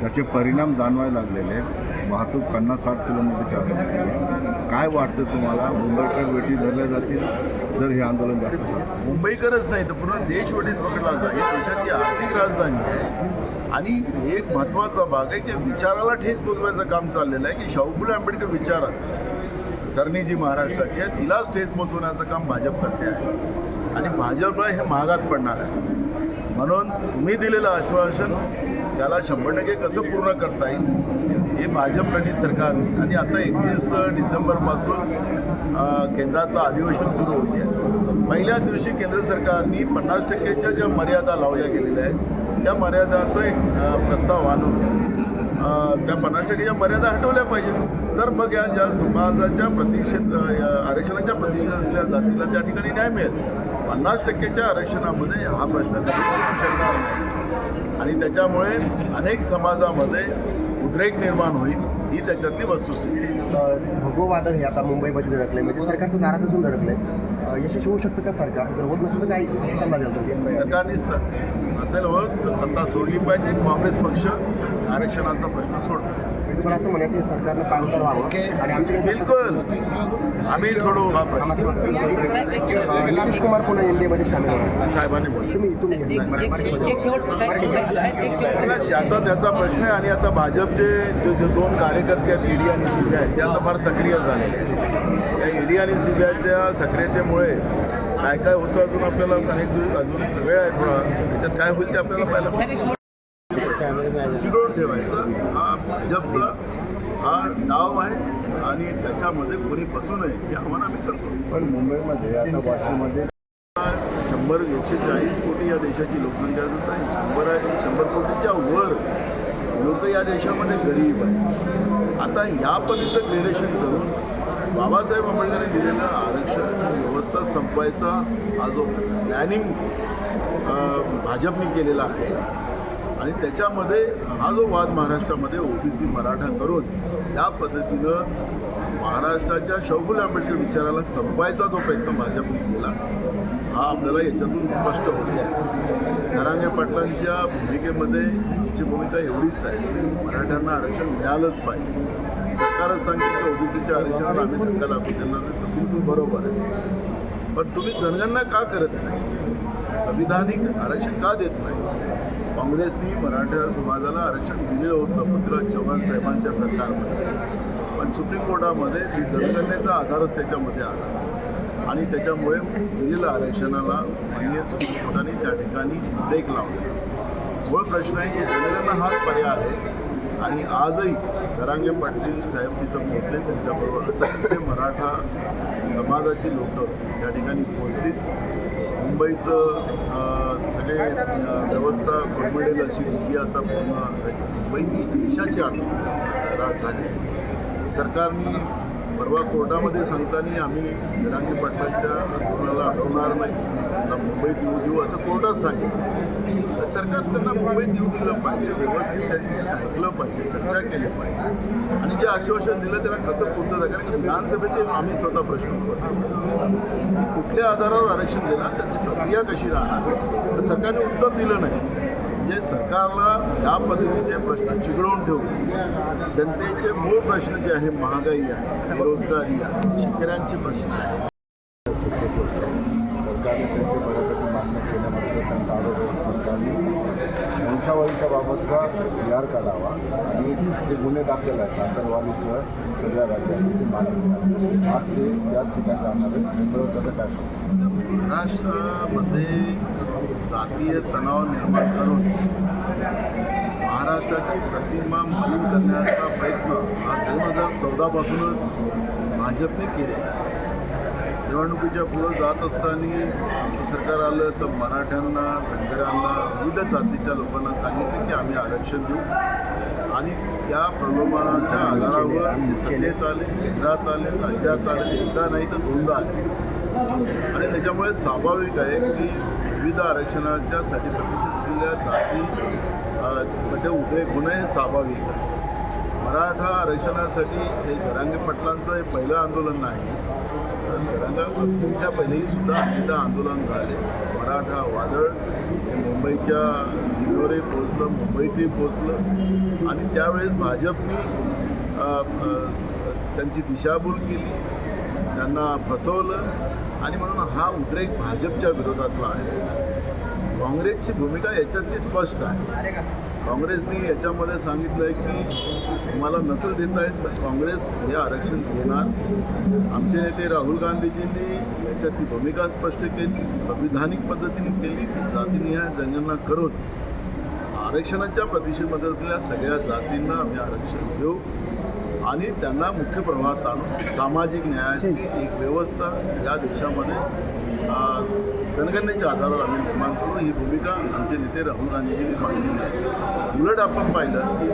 त्याचे परिणाम जाणवायला लागलेले आहेत. वाहतूक पन्नास साठ किलोमीटरच्या आगे काय वाटतं तुम्हाला? मुंबईकर वेटी धरल्या जातील? जर हे आंदोलन जास्त मुंबईकरच नाही तर पूर्ण देश वेटीत पकडला जाईल. देशाची आर्थिक राजधानी आहे. आणि एक महत्त्वाचा भाग आहे की विचाराला ठेच पोचवायचं काम चाललेलं आहे की शाहू फुले आंबेडकर विचार सरणी जी महाराष्ट्राची आहे तिलाच ठेच पोचवण्याचं काम भाजप करते आहे. आणि भाजपला हे महागात पडणार आहे. म्हणून तुम्ही दिलेलं आश्वासन त्याला शंभर टक्के कसं पूर्ण करता येईल हे भाजप प्रणित सरकारने आणि आता एकतीस डिसेंबरपासून केंद्रातलं अधिवेशन सुरू होते आहे. पहिल्या दिवशी केंद्र सरकारने पन्नास टक्क्याच्या ज्या मर्यादा लावल्या गेलेल्या आहेत त्या मर्यादाचा एक प्रस्ताव आणून त्या पन्नास टक्केच्या मर्यादा हटवल्या पाहिजे तर मग या ज्या समाजाच्या प्रतिषेध या आरक्षणाच्या प्रतिषेध असलेल्या जातीला त्या ठिकाणी न्याय मिळेल. पन्नास टक्केच्या आरक्षणामध्ये हा प्रश्न कधी सुटू शकणार नाही. आणि त्याच्यामुळे अनेक समाजामध्ये उद्रेक निर्माण होईल ही त्याच्यातली वस्तुस्थिती. भगो वादळ हे आता मुंबईमध्ये धडकले म्हणजे सरकारच्या दारात असून धडकले. यशस्वी होऊ शकतं का सरकार? जर होत नसेल तर काही सल्ला द्याल सरकारने असेल होत तर सत्ता सोडली पाहिजे. काँग्रेस पक्ष आरक्षणाचा प्रश्न सोडला तुम्हाला असं म्हणायचं आहे सरकारनं पावतर व्हावं आणि आमच्याकडे बिलकुल आम्ही हा अं, नितीश कुमार पुन्हा एनडीएमध्ये सामील होणार साहेबांनी तुम्ही तुम्ही एक एक शेवट साहेब साहेब साहेब, एक शेवट बघा, ज्याचा त्याचा प्रश्न आहे आणि आता भाजपचे जे जे दोन कार्यकर्ते आहेत ईडी आणि सीबीआय ते आता फार सक्रिय झालेले आहेत या ईडी आणि सीबीआयच्या सक्रियतेमुळे काय काय होतं अजून आपल्याला अनेक अजून वेळ आहे थोडा त्याच्यात काय होईल ते आपल्याला शेवट चिघळून ठेवायचं. हा भाजपचा हा डाव आहे आणि त्याच्यामध्ये कोणी फसू नये हे आव्हान आम्ही करतो. पण मुंबईमध्ये आता वाशीमध्ये शंभर एकशे चाळीस कोटी या देशाची लोकसंख्या आहे. शंभर आहे शंभर कोटीच्या वर लोक या देशामध्ये गरीब आहे आता या पद्धतीचं ग्रेडेशन करून बाबासाहेब आंबेडकरांनी दिलेलं आरक्षण व्यवस्था संपवायचा हा जो प्लॅनिंग भाजपने केलेला आहे आणि त्याच्यामध्ये हा जो वाद महाराष्ट्रामध्ये ओबीसी मराठा करून या पद्धतीनं महाराष्ट्राच्या शौफुल आंबेडकर विचाराला संपवायचा जो प्रयत्न भाजपने केला हा आपल्याला याच्यातून स्पष्ट होते. आहे जरांगे पाटलांच्या भूमिकेमध्ये तिची भूमिका एवढीच आहे. मराठ्यांना आरक्षण मिळालंच पाहिजे. सरकारच सांगितलं की ओबीसीच्या आरक्षणाला आम्ही धक्का लागू देणार नाही. तर बरोबर आहे. पण तुम्ही जनगणना का करत नाही? संविधानिक आरक्षण का देत नाही? काँग्रेसनी मराठा समाजाला आरक्षण दिलेलं होतं पृथ्वीराज चव्हाण साहेबांच्या सरकारमध्ये. पण सुप्रीम कोर्टामध्ये ही जनगणनेचा आधारच त्याच्यामध्ये आला. आणि त्याच्यामुळे दिलेल्या आरक्षणाला माननीय सुप्रीम कोर्टाने त्या ठिकाणी ब्रेक लावला. मूळ प्रश्न आहे की जनगणना हाच पर्याय आहे. आणि आजही धरांगे पाटील साहेब तिथं पोहोचले त्यांच्याबरोबर असंख्य मराठा समाजाची लोकं त्या ठिकाणी पोहोचली मुंबईचं सगळे व्यवस्था कोलमडेल अशी जी आता पूर्ण मुंबई ही देशाची आर्थिक राजधानी आहे. सरकारने परवा कोर्टामध्ये सांगताना आम्ही जरांगी पाटलांच्या कोणाला अडवणार नाही. त्यांना मुंबईत येऊ देऊ असं कोर्टात सांगितलं. सरकार त्यांना मुंबईत येऊ दिलं पाहिजे. व्यवस्थित त्यांच्याशी ऐकलं पाहिजे. चर्चा केली पाहिजे. आणि जे आश्वासन दिलं त्याला कसं पूर्ण कारण की विधानसभेत आम्ही स्वतः प्रश्न उपस्थित कुठल्या आधारावर आरक्षण देणार? त्याची प्रक्रिया कशी राहणार? तर सरकारने उत्तर दिलं नाही. म्हणजे सरकारला या पद्धतीचे प्रश्न चिघळवून ठेवून जनतेचे मूळ प्रश्न जे आहे महागाई आहे बेरोजगारी आहे शेतकऱ्यांचे प्रश्न आहे. सरकारने त्यांचे बऱ्यापैकी मागण्या केल्यानंतर त्यांचा आरोप आहे सरकारने वंशावळीच्या बाबतचा आर काढावा आणि जे गुन्हे दाखल आहेत आतंकवादीसह सगळ्या राज्यांनी ते मागणी आज ते याच ठिकाणी आहेत मुंबईवर त्याचं काय? महाराष्ट्रामध्ये जातीय तणाव निर्माण करून महाराष्ट्राची प्रतिमा मलिन करण्याचा प्रयत्न हा दोन हजार चौदापासूनच भाजपने केले निवडणुकीच्या पुढं जात असताना आमचं सरकार आलं तर मराठ्यांना धनगरांना विविध जातीच्या लोकांना सांगितलं की आम्ही आरक्षण देऊ. आणि त्या प्रलोभनाच्या आधारावर सत्तेत आले केंद्रात आले राज्यात आले एकदा नाही तर दोनदा आले. आणि त्याच्यामुळे स्वाभाविक आहे की विविध आरक्षणाच्यासाठी प्रतिष्ठित असलेल्या जाती मध्ये उद्रेक होणं हे स्वाभाविक आहे मराठा आरक्षणासाठी हे जरांगे पाटलांचं हे पहिलं आंदोलन नाही. तर जरांगे त्यांच्या पहिलेही सुद्धा अनेकदा आंदोलन झाले. मराठा वादळ हे मुंबईच्या सीमेवरही पोचलं मुंबईतही पोचलं आणि त्यावेळेस भाजपनी त्यांची दिशाभूल केली. त्यांना फसवलं. आणि म्हणून हा उद्रेक भाजपच्या विरोधातला आहे. काँग्रेसची भूमिका याच्यातली स्पष्ट आहे. काँग्रेसने याच्यामध्ये सांगितलं आहे की तुम्हाला नसल देता येत तर काँग्रेस हे आरक्षण घेणार आमचे नेते राहुल गांधीजींनी याच्यातली भूमिका स्पष्ट केली संविधानिक पद्धतीने केली की जातीनिहाय जनगणना करून आरक्षणाच्या प्रतिष्ठेमध्ये असलेल्या सगळ्या जातींना आम्ही आरक्षण देऊ. आणि त्यांना मुख्य प्रवाहात आणून सामाजिक न्यायाची एक व्यवस्था या देशामध्ये जनगणनेच्या आधारावर आम्ही निर्माण करू ही भूमिका आमचे नेते राहुल गांधीजींनी मांडलेली आहे. उलट आपण पाहिलं की